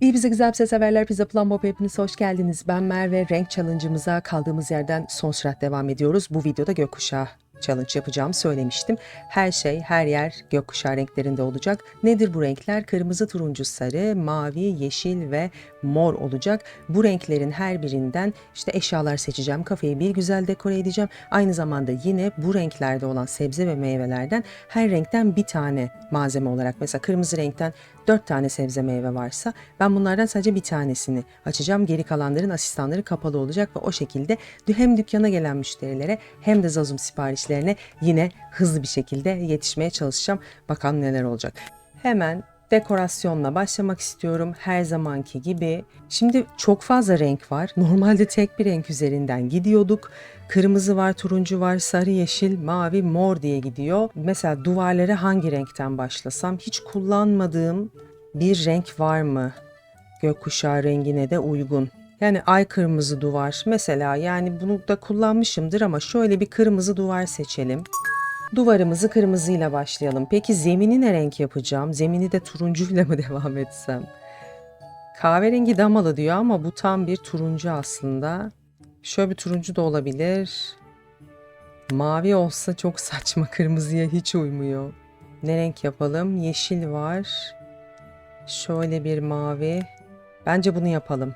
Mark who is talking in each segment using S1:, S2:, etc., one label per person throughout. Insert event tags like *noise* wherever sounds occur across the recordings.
S1: İyi bize güzel pizza severler Pizza Plan Bob hepiniz hoş geldiniz. Ben Merve. Renk challenge'ımıza kaldığımız yerden son sürat devam ediyoruz. Bu videoda gökkuşağı challenge yapacağımı söylemiştim. Her şey, her yer gökkuşağı renklerinde olacak. Nedir bu renkler? Kırmızı, turuncu, sarı, mavi, yeşil ve mor olacak. Bu renklerin her birinden işte eşyalar seçeceğim. Kafeyi bir güzel dekore edeceğim. Aynı zamanda yine bu renklerde olan sebze ve meyvelerden her renkten bir tane malzeme olarak mesela kırmızı renkten 4 tane sebze meyve varsa ben bunlardan sadece bir tanesini açacağım. Geri kalanların asistanları kapalı olacak ve o şekilde hem dükkana gelen müşterilere hem de Zazum siparişlerine yine hızlı bir şekilde yetişmeye çalışacağım. Bakalım neler olacak. Hemen dekorasyonla başlamak istiyorum her zamanki gibi. Şimdi çok fazla renk var. Normalde tek bir renk üzerinden gidiyorduk. Kırmızı var, turuncu var, sarı, yeşil, mavi, mor diye gidiyor. Mesela duvarlara hangi renkten başlasam? Hiç kullanmadığım bir renk var mı? Gökkuşağı rengine de uygun. Yani ay kırmızı duvar mesela yani bunu da kullanmışımdır ama şöyle bir kırmızı duvar seçelim. Duvarımızı kırmızıyla başlayalım. Peki zemini ne renk yapacağım? Zemini de turuncuyla mı *laughs* devam etsem? Kahverengi damalı diyor ama bu tam bir turuncu aslında. Şöyle bir turuncu da olabilir. Mavi olsa çok saçma. *laughs* Kırmızıya hiç uymuyor. Ne renk yapalım? Yeşil var. Şöyle bir mavi. Bence bunu yapalım.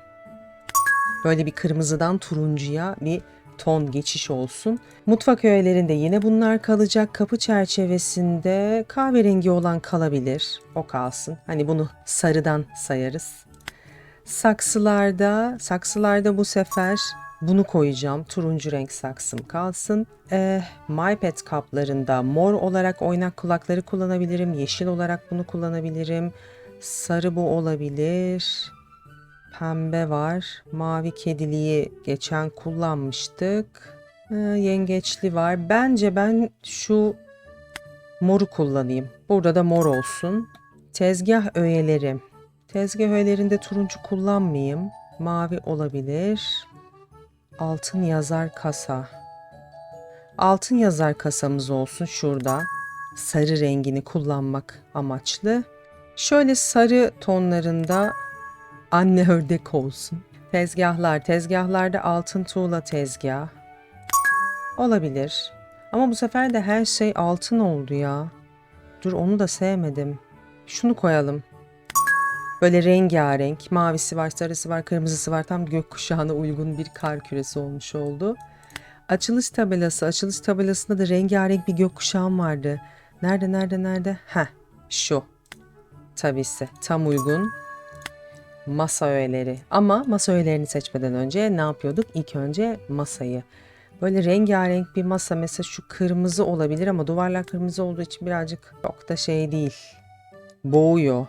S1: Böyle bir kırmızıdan turuncuya bir ton geçiş olsun. Mutfak öğelerinde yine bunlar kalacak. Kapı çerçevesinde kahverengi olan kalabilir. O kalsın. Hani bunu sarıdan sayarız. Saksılarda, saksılarda bu sefer bunu koyacağım. Turuncu renk saksım kalsın. Eh, MyPet kaplarında mor olarak oynak kulakları kullanabilirim. Yeşil olarak bunu kullanabilirim. Sarı bu olabilir. Pembe var. Mavi kediliği geçen kullanmıştık. Ee, yengeçli var. Bence ben şu moru kullanayım. Burada da mor olsun. Tezgah öğeleri. Tezgah öğelerinde turuncu kullanmayayım. Mavi olabilir. Altın yazar kasa. Altın yazar kasamız olsun şurada. Sarı rengini kullanmak amaçlı. Şöyle sarı tonlarında anne ördek olsun. Tezgahlar, tezgahlarda altın tuğla tezgah. Olabilir. Ama bu sefer de her şey altın oldu ya. Dur onu da sevmedim. Şunu koyalım. Böyle rengarenk, mavisi var, sarısı var, kırmızısı var. Tam gökkuşağına uygun bir kar küresi olmuş oldu. Açılış tabelası, açılış tabelasında da rengarenk bir gökkuşağım vardı. Nerede, nerede, nerede? Heh, şu. Tabisi, tam uygun masa öğeleri. Ama masa öğelerini seçmeden önce ne yapıyorduk? İlk önce masayı. Böyle rengarenk bir masa mesela şu kırmızı olabilir ama duvarlar kırmızı olduğu için birazcık çok da şey değil. Boğuyor.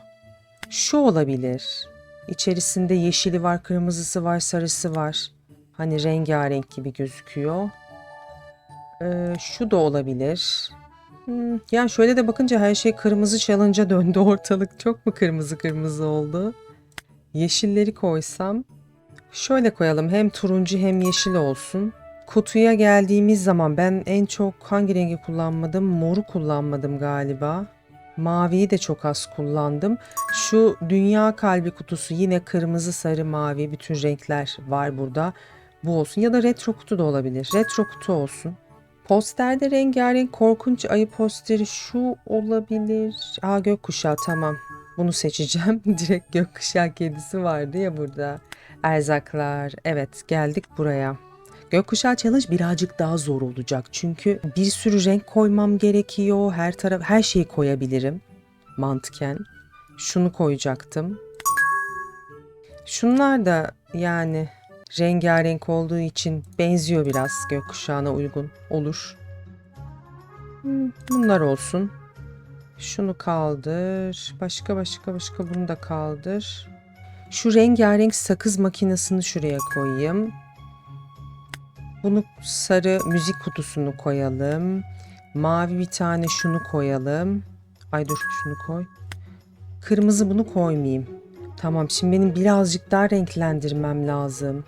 S1: Şu olabilir. İçerisinde yeşili var, kırmızısı var, sarısı var. Hani rengarenk gibi gözüküyor. Ee, şu da olabilir. Hmm, yani şöyle de bakınca her şey kırmızı challenge'a döndü ortalık. Çok mu kırmızı kırmızı oldu? Yeşilleri koysam şöyle koyalım hem turuncu hem yeşil olsun. Kutuya geldiğimiz zaman ben en çok hangi rengi kullanmadım? Moru kullanmadım galiba. Maviyi de çok az kullandım. Şu dünya kalbi kutusu yine kırmızı, sarı, mavi bütün renkler var burada. Bu olsun ya da retro kutu da olabilir. Retro kutu olsun. Posterde rengarenk korkunç ayı posteri şu olabilir. Aa gökkuşağı tamam. Bunu seçeceğim. *laughs* Direkt gökkuşağı kedisi vardı ya burada. Erzaklar. Evet geldik buraya. Gökkuşağı challenge birazcık daha zor olacak. Çünkü bir sürü renk koymam gerekiyor. Her taraf her şeyi koyabilirim mantıken. Şunu koyacaktım. Şunlar da yani rengarenk olduğu için benziyor biraz gökkuşağına uygun olur. Hmm, Bunlar olsun. Şunu kaldır. Başka başka başka bunu da kaldır. Şu rengarenk sakız makinesini şuraya koyayım. Bunu sarı müzik kutusunu koyalım. Mavi bir tane şunu koyalım. Ay dur şunu koy. Kırmızı bunu koymayayım. Tamam şimdi benim birazcık daha renklendirmem lazım.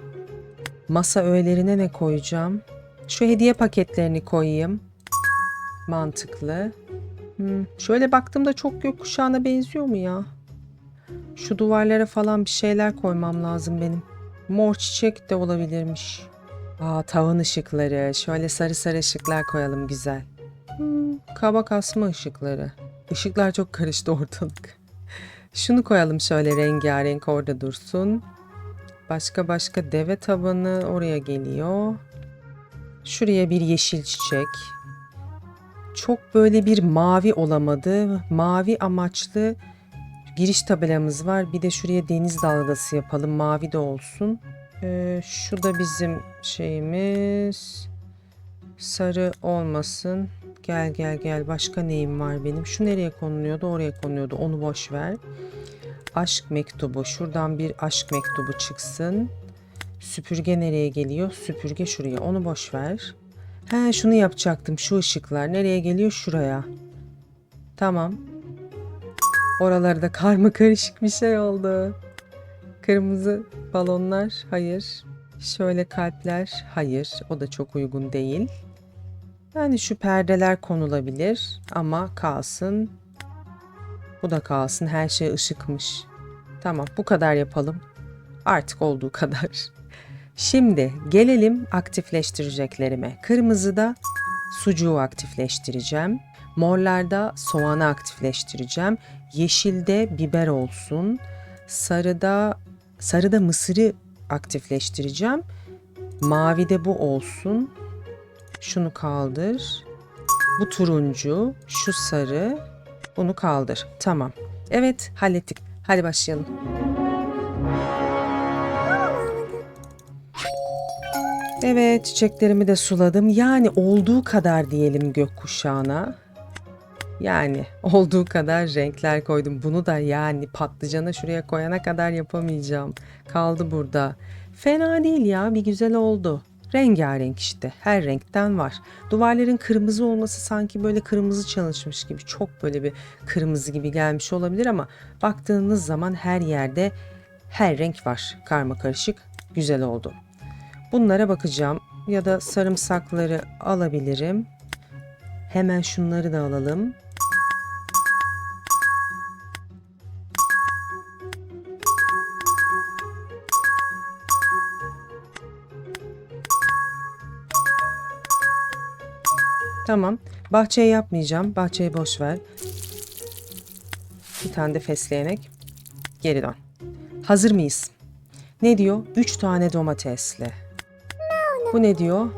S1: Masa öğelerine ne koyacağım? Şu hediye paketlerini koyayım. Mantıklı. Hmm, şöyle baktığımda çok gökkuşağına benziyor mu ya? Şu duvarlara falan bir şeyler koymam lazım benim. Mor çiçek de olabilirmiş. Aa tavan ışıkları. Şöyle sarı sarı ışıklar koyalım güzel. Hmm, kabak asma ışıkları. Işıklar çok karıştı ortalık. Şunu koyalım şöyle rengarenk orada dursun. Başka başka deve tabanı oraya geliyor. Şuraya bir yeşil çiçek. Çok böyle bir mavi olamadı. Mavi amaçlı giriş tabelamız var. Bir de şuraya deniz dalgası yapalım. Mavi de olsun. Ee, şu da bizim şeyimiz. Sarı olmasın. Gel gel gel. Başka neyim var benim? Şu nereye konuluyordu? Oraya konuluyordu. Onu boş ver. Aşk mektubu. Şuradan bir aşk mektubu çıksın. Süpürge nereye geliyor? Süpürge şuraya. Onu boş ver. He şunu yapacaktım. Şu ışıklar nereye geliyor? Şuraya. Tamam. Oralarda *laughs* karma karışık bir şey oldu. Kırmızı balonlar hayır. Şöyle kalpler hayır. O da çok uygun değil. Yani şu perdeler konulabilir ama kalsın. Bu da kalsın. Her şey ışıkmış. Tamam bu kadar yapalım. Artık olduğu kadar. Şimdi gelelim aktifleştireceklerime. Kırmızıda sucuğu aktifleştireceğim. Morlarda soğanı aktifleştireceğim. Yeşilde biber olsun. Sarıda sarıda mısırı aktifleştireceğim. Mavide bu olsun. Şunu kaldır. Bu turuncu, şu sarı. Bunu kaldır. Tamam. Evet, hallettik. Hadi başlayalım. Evet, çiçeklerimi de suladım. Yani olduğu kadar diyelim gökkuşağına. Yani *laughs* olduğu kadar renkler koydum. Bunu da yani patlıcanı şuraya koyana kadar yapamayacağım. Kaldı burada. Fena değil ya, bir güzel oldu. Rengarenk işte. Her renkten var. Duvarların kırmızı olması sanki böyle kırmızı çalışmış gibi. Çok böyle bir kırmızı gibi gelmiş olabilir ama baktığınız zaman her yerde her renk var. Karma karışık. Güzel oldu. Bunlara bakacağım ya da sarımsakları alabilirim. Hemen şunları da alalım. Tamam. Bahçeye yapmayacağım. Bahçeyi boş ver. Bir tane de fesleğenek. Geri dön. Hazır mıyız? Ne diyor? Üç tane domatesli. Bu ne diyor?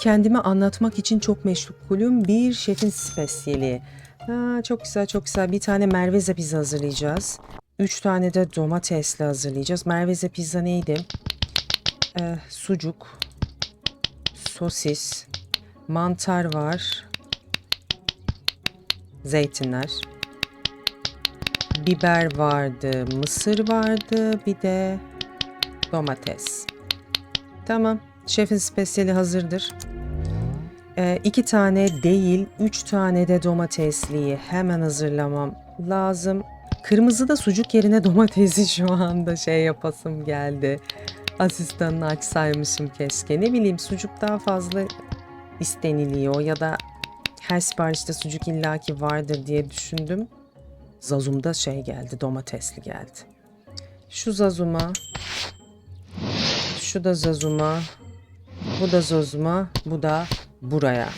S1: Kendimi anlatmak için çok meşgulüm. Bir şefin spesiyeli. Ha, çok güzel çok güzel. Bir tane merveze pizza hazırlayacağız. Üç tane de domatesli hazırlayacağız. Merveze pizza neydi? Ee, sucuk, sosis, mantar var, zeytinler, biber vardı, mısır vardı, bir de domates. Tamam, şefin spesiyeli hazırdır. Ee, iki tane değil, üç tane de domatesliyi hemen hazırlamam lazım. Kırmızı da sucuk yerine domatesi *laughs* şu anda şey yapasım geldi. Asistanını açsaymışım keşke. Ne bileyim sucuk daha fazla isteniliyor ya da her siparişte sucuk illaki vardır diye düşündüm. Zazum'da şey geldi, domatesli geldi. Şu Zazum'a, şu da Zazum'a, bu da Zazum'a, bu da buraya.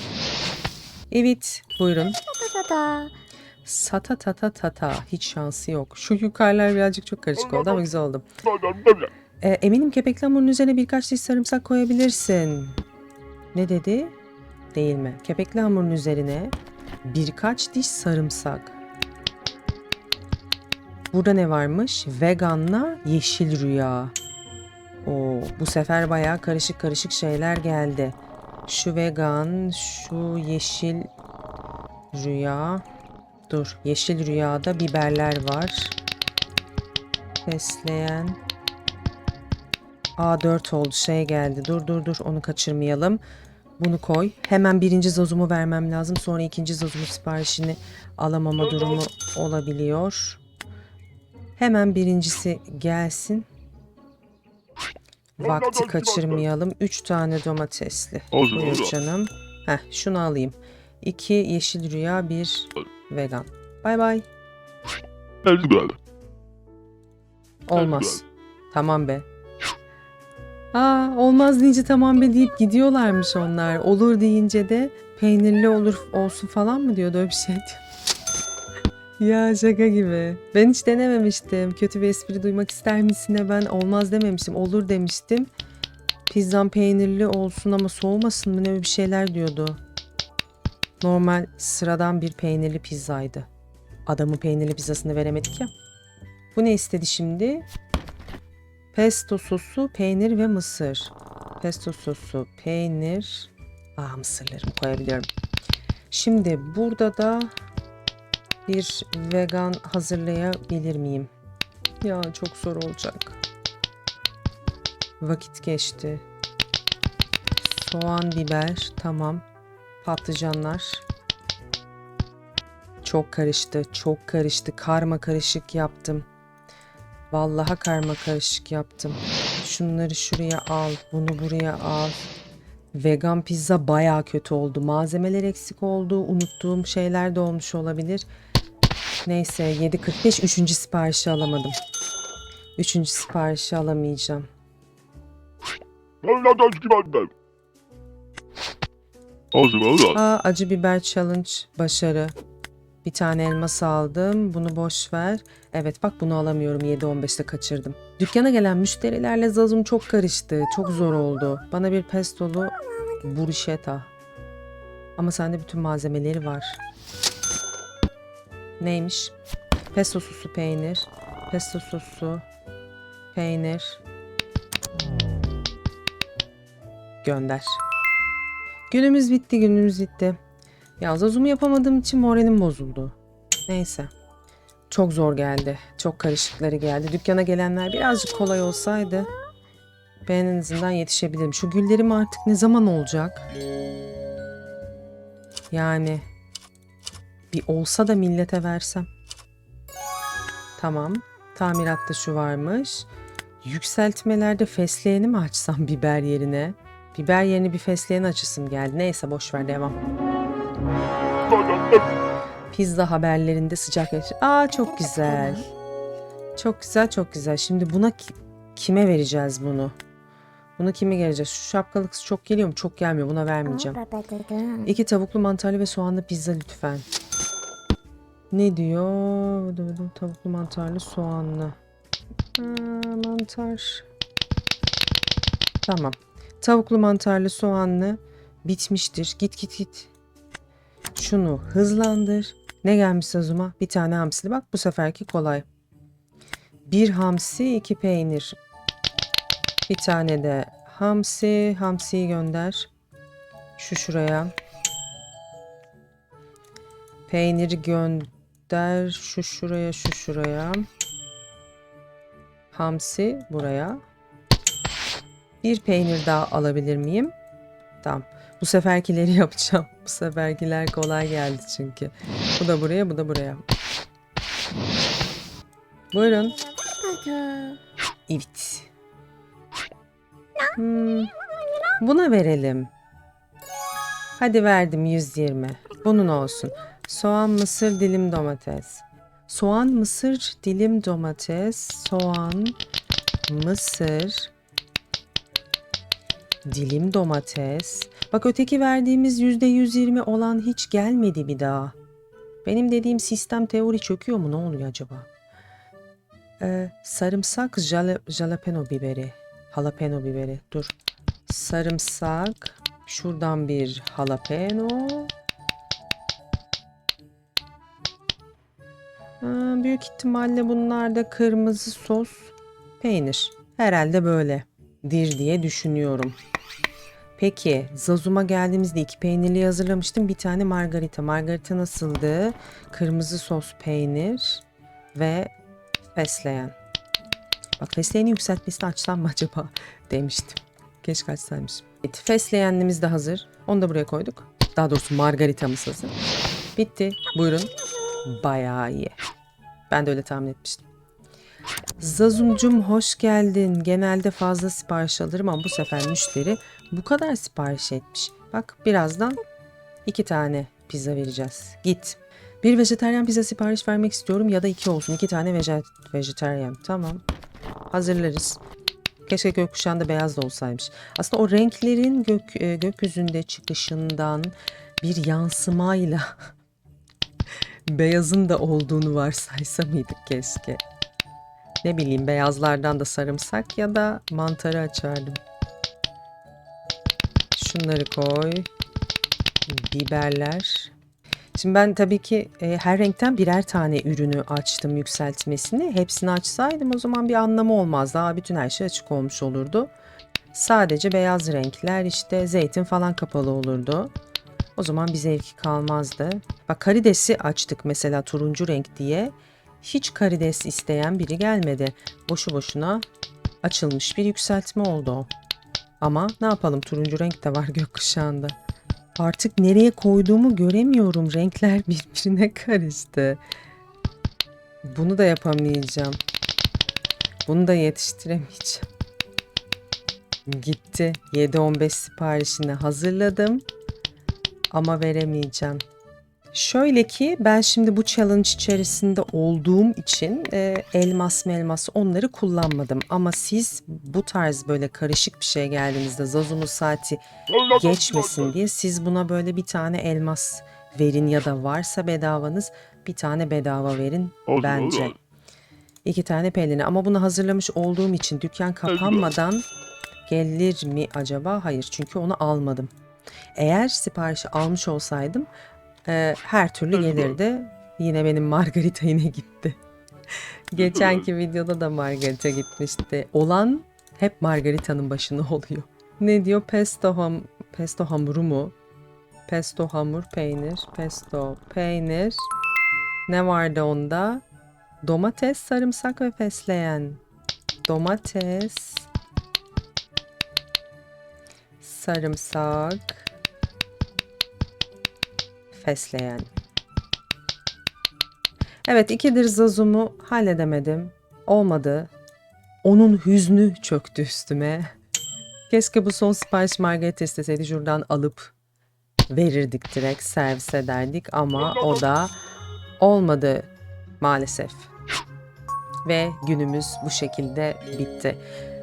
S1: Evet, buyurun. Sata tata tata. Hiç şansı yok. Şu yukarılar birazcık çok karışık oldu ama güzel oldu. Ee, eminim kepekli hamurun üzerine birkaç diş sarımsak koyabilirsin. Ne dedi? Değil mi? Kepekli hamurun üzerine birkaç diş sarımsak. Burada ne varmış? Veganla yeşil rüya. Oo, bu sefer bayağı karışık karışık şeyler geldi. Şu vegan, şu yeşil rüya. Dur, yeşil rüyada biberler var. Fesleğen. A4 oldu şey geldi. Dur dur dur onu kaçırmayalım. Bunu koy. Hemen birinci zozumu vermem lazım. Sonra ikinci zozumu siparişini alamama durumu olabiliyor. Hemen birincisi gelsin. Vakti kaçırmayalım. Üç tane domatesli.
S2: Olur,
S1: Buyur
S2: olur.
S1: canım. Heh, şunu alayım. İki yeşil rüya, bir vegan. Bay bay. Olmaz. Tamam be. Aa olmaz deyince tamam be deyip gidiyorlarmış onlar. Olur deyince de peynirli olur olsun falan mı diyordu öyle bir şey diyor. Ya şaka gibi. Ben hiç denememiştim. Kötü bir espri duymak ister misin? Ben olmaz dememiştim. Olur demiştim. Pizzam peynirli olsun ama soğumasın mı ne bir şeyler diyordu. Normal sıradan bir peynirli pizzaydı. Adamın peynirli pizzasını veremedik ya. Bu ne istedi şimdi? Pesto sosu, peynir ve mısır. Pesto sosu, peynir. Aa mısırlarımı koyabiliyorum. Şimdi burada da bir vegan hazırlayabilir miyim? Ya çok zor olacak. Vakit geçti. Soğan, biber, tamam. Patlıcanlar. Çok karıştı, çok karıştı. Karma karışık yaptım. Vallahi karma karışık yaptım. Şunları şuraya al, bunu buraya al. Vegan pizza baya kötü oldu. Malzemeler eksik oldu. Unuttuğum şeyler de olmuş olabilir. Neyse 7.45 üçüncü siparişi alamadım. Üçüncü siparişi alamayacağım. Aa, acı biber challenge başarı. Bir tane elmas aldım. Bunu boş ver. Evet bak bunu alamıyorum. 7.15'te kaçırdım. Dükkana gelen müşterilerle Zazum çok karıştı. Çok zor oldu. Bana bir pestolu buruşeta. Ama sende bütün malzemeleri var. Neymiş? Pesto sosu peynir. Pesto sosu peynir. Gönder. Günümüz bitti, günümüz bitti. Ya Zazum'u yapamadığım için moralim bozuldu. Neyse. Çok zor geldi. Çok karışıkları geldi. Dükkana gelenler birazcık kolay olsaydı ben en azından yetişebilirim. Şu güllerim artık ne zaman olacak? Yani bir olsa da millete versem. Tamam. Tamiratta şu varmış. Yükseltmelerde fesleğeni mi açsam biber yerine? Biber yerine bir fesleğen açısım geldi. Neyse boş ver devam. Pizza haberlerinde sıcak yaş- Aa çok güzel. Çok güzel çok güzel. Şimdi buna ki- kime vereceğiz bunu? Bunu kime vereceğiz? Şu şapkalı kız çok geliyor mu? Çok gelmiyor. Buna vermeyeceğim. İki tavuklu mantarlı ve soğanlı pizza lütfen. Ne diyor? Tavuklu mantarlı soğanlı. Aa, mantar. Tamam. Tavuklu mantarlı soğanlı bitmiştir. Git git git. Şunu hızlandır. Ne gelmiş Sazuma? Bir tane hamsili. Bak bu seferki kolay. Bir hamsi, iki peynir. Bir tane de hamsi. Hamsiyi gönder. Şu şuraya. Peyniri gönder. Şu şuraya, şu şuraya. Hamsi buraya. Bir peynir daha alabilir miyim? Tamam. Bu seferkileri *laughs* yapacağım. Bu seferkiler kolay geldi çünkü. Bu da buraya, bu da buraya. Buyurun. Evet. Hmm, Buna verelim. Hadi verdim 120. Bunun olsun. Soğan, mısır, dilim domates. Soğan, mısır, dilim domates. Soğan, mısır, dilim domates. Bak öteki verdiğimiz yüzde 120 olan hiç gelmedi bir daha. Benim dediğim sistem teori çöküyor mu? Ne oluyor acaba? Ee, sarımsak jala, jalapeno biberi. Jalapeno biberi. Dur. Sarımsak. Şuradan bir jalapeno. Büyük ihtimalle bunlar da kırmızı sos, peynir. Herhalde böyle dir diye düşünüyorum. Peki Zazum'a geldiğimizde iki peynirli hazırlamıştım. Bir tane margarita. Margarita nasıldı? Kırmızı sos peynir ve fesleğen. Bak fesleğeni yükseltmesini açsam mı acaba *laughs* demiştim. Keşke açsaymışım. Evet, fesleğenimiz de hazır. Onu da buraya koyduk. Daha doğrusu margaritamız hazır. Bitti. Buyurun. Bayağı iyi. Ben de öyle tahmin etmiştim. Zazumcum hoş geldin. Genelde fazla sipariş alırım ama bu sefer müşteri bu kadar sipariş etmiş. Bak birazdan iki tane pizza vereceğiz. Git. Bir vejetaryen pizza sipariş vermek istiyorum ya da iki olsun. İki tane veje vejetaryen. Tamam. hazırlarız. Keşke gökkuşağında beyaz da olsaymış. Aslında o renklerin gök, e, gökyüzünde çıkışından bir yansımayla *laughs* beyazın da olduğunu varsaysa mıydık keşke. Ne bileyim beyazlardan da sarımsak ya da mantarı açardım. Şunları koy. Biberler. Şimdi ben tabii ki e, her renkten birer tane ürünü açtım yükseltmesini. Hepsini açsaydım o zaman bir anlamı olmaz. Daha bütün her şey açık olmuş olurdu. Sadece beyaz renkler işte zeytin falan kapalı olurdu. O zaman bir zevki kalmazdı. Bak karidesi açtık mesela turuncu renk diye. Hiç karides isteyen biri gelmedi. Boşu boşuna açılmış bir yükseltme oldu o. Ama ne yapalım turuncu renk de var *laughs* gökkuşağında. Artık nereye koyduğumu göremiyorum. Renkler *laughs* birbirine karıştı. Bunu da yapamayacağım. Bunu da yetiştiremeyeceğim. Gitti. 7-15 siparişini hazırladım. Ama veremeyeceğim. Şöyle ki ben şimdi bu challenge içerisinde olduğum için e, elmas melmas onları kullanmadım. Ama siz bu tarz böyle karışık bir şey geldiğinizde Zazum'un saati geçmesin diye siz buna böyle bir tane elmas verin ya da varsa bedavanız bir tane bedava verin bence. İki tane peline ama bunu hazırlamış olduğum için dükkan kapanmadan gelir mi acaba? Hayır çünkü onu almadım. Eğer siparişi almış olsaydım e, her türlü gelirdi. Yine benim margarita yine gitti. *laughs* Geçenki videoda da margarita gitmişti. Olan hep margaritanın başına *laughs* oluyor. Ne diyor? Pesto ham pesto hamuru mu? Pesto hamur, peynir, pesto, peynir. Ne vardı onda? Domates, sarımsak ve fesleğen. Domates, sarımsak, fesleğen. Evet ikidir zazumu halledemedim. Olmadı. Onun hüznü çöktü üstüme. Keşke bu son sipariş margarita isteseydi şuradan alıp verirdik direkt servis ederdik ama o da olmadı maalesef. Ve günümüz bu şekilde bitti.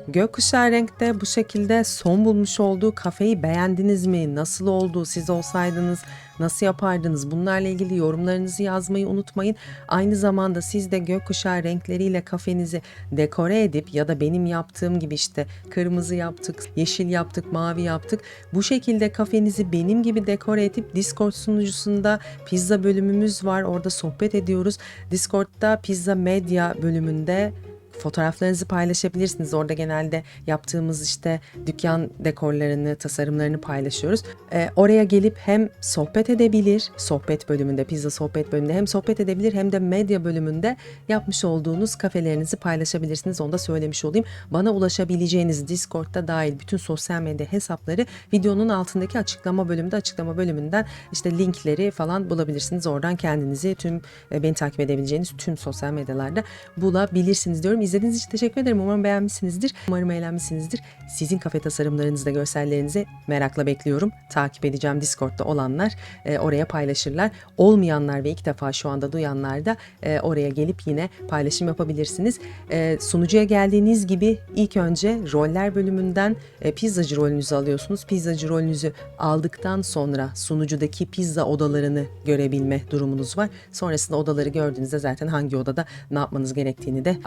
S1: Gökkuşağı renkte bu şekilde son bulmuş olduğu kafeyi beğendiniz mi? Nasıl oldu? Siz olsaydınız nasıl yapardınız? Bunlarla ilgili yorumlarınızı yazmayı unutmayın. Aynı zamanda siz de gökkuşağı renkleriyle kafenizi dekore edip ya da benim yaptığım gibi işte kırmızı yaptık, yeşil yaptık, mavi yaptık. Bu şekilde kafenizi benim gibi dekore edip Discord sunucusunda pizza bölümümüz var. Orada sohbet ediyoruz. Discord'da pizza medya bölümünde fotoğraflarınızı paylaşabilirsiniz. Orada genelde yaptığımız işte dükkan dekorlarını, tasarımlarını paylaşıyoruz. Ee, oraya gelip hem sohbet edebilir, sohbet bölümünde, pizza sohbet bölümünde hem sohbet edebilir hem de medya bölümünde yapmış olduğunuz kafelerinizi paylaşabilirsiniz. Onu da söylemiş olayım. Bana ulaşabileceğiniz Discord'da dahil bütün sosyal medya hesapları videonun altındaki açıklama bölümünde, açıklama bölümünden işte linkleri falan bulabilirsiniz. Oradan kendinizi tüm e, beni takip edebileceğiniz tüm sosyal medyalarda bulabilirsiniz diyorum. İzlediğiniz için teşekkür ederim. Umarım beğenmişsinizdir. Umarım eğlenmişsinizdir. Sizin kafe tasarımlarınızı da görsellerinizi merakla bekliyorum. Takip edeceğim Discord'da olanlar e, oraya paylaşırlar. Olmayanlar ve ilk defa şu anda duyanlar da e, oraya gelip yine paylaşım yapabilirsiniz. E, sunucuya geldiğiniz gibi ilk önce roller bölümünden e, pizzacı rolünüzü alıyorsunuz. Pizzacı rolünüzü aldıktan sonra sunucudaki pizza odalarını görebilme durumunuz var. Sonrasında odaları gördüğünüzde zaten hangi odada ne yapmanız gerektiğini de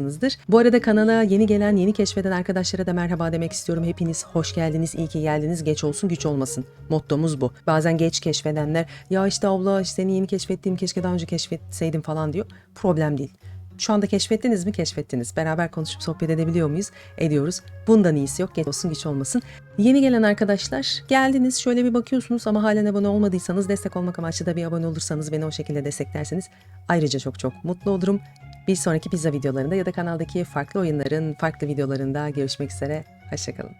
S1: anlayacaksınızdır. Bu arada kanala yeni gelen, yeni keşfeden arkadaşlara da merhaba demek istiyorum. Hepiniz hoş geldiniz, iyi ki geldiniz. Geç olsun, güç olmasın. Mottomuz bu. Bazen geç keşfedenler ya işte abla seni yeni keşfettiğim keşke daha önce keşfetseydim falan diyor. Problem değil. Şu anda keşfettiniz mi? Keşfettiniz. Beraber konuşup sohbet edebiliyor muyuz? Ediyoruz. Bundan iyisi yok. Geç olsun güç olmasın. Yeni gelen arkadaşlar geldiniz şöyle bir bakıyorsunuz ama halen abone olmadıysanız destek olmak amaçlı da bir abone olursanız beni o şekilde desteklerseniz ayrıca çok çok mutlu olurum. Bir sonraki pizza videolarında ya da kanaldaki farklı oyunların farklı videolarında görüşmek üzere. Hoşçakalın.